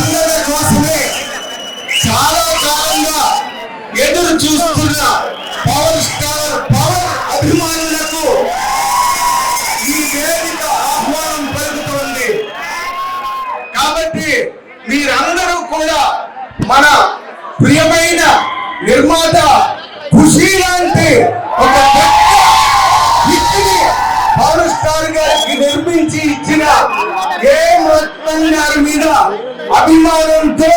కోసమే చాలా కాలంగా ఎదురు చూస్తున్న పవర్ స్టార్ పవర్ అభిమానులకు ఈ వేదిక ఆహ్వానం పలుకుతోంది. కాబట్టి మీరందరూ కూడా మన ప్రియమైన నిర్మాత ఖుషి లాంటి ఒక పెద్ద పవర్ స్టార్ గారికి నిర్మించి ఇచ్చిన అభిమానంతో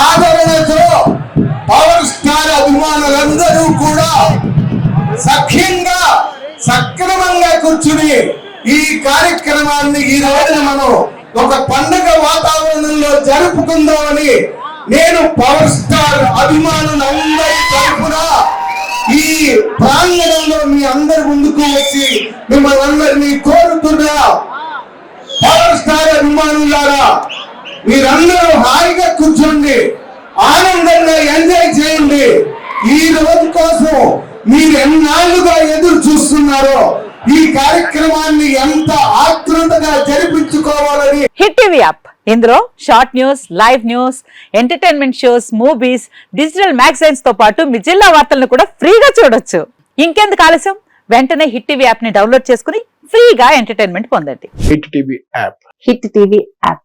ఆదరణతో పవర్ స్టార్ అభిమానులందరూ కూడా సఖ్యంగా సక్రమంగా కూర్చుని ఈ కార్యక్రమాన్ని ఈ రోజున మనం ఒక పండగ వాతావరణంలో జరుపుకుందామని నేను పవర్ స్టార్ అభిమానులందరి తరఫున ఈ ప్రాంగణంలో మీ అందరి ముందుకు వచ్చి మిమ్మల్ని అందరినీ కోరుతున్నా. పవర్ స్టార్ అభిమానులారా మీరందరూ హాయిగా కూర్చోండి. ఆనందంగా ఎంజాయ్ చేయండి. ఈ రోజు కోసం మీరు ఎన్నాళ్ళుగా ఎదురు చూస్తున్నారో ఈ కార్యక్రమాన్ని ఎంత ఆతృతగా జరిపించుకోవాలని హిట్ టీవీ యాప్. ఇందులో short news live news entertainment shows movies digital మ్యాగజైన్స్తో పాటు మీ జిల్లా వార్తలను కూడా ఫ్రీగా చూడొచ్చు. ఇంకెందుకు ఆలస్యం? వెంటనే హిట్ టీవీ యాప్ని డౌన్లోడ్ చేసుకుని ఫ్రీగా ఎంటర్టైన్మెంట్ పొందండి. Hit TV app. Hit TV app.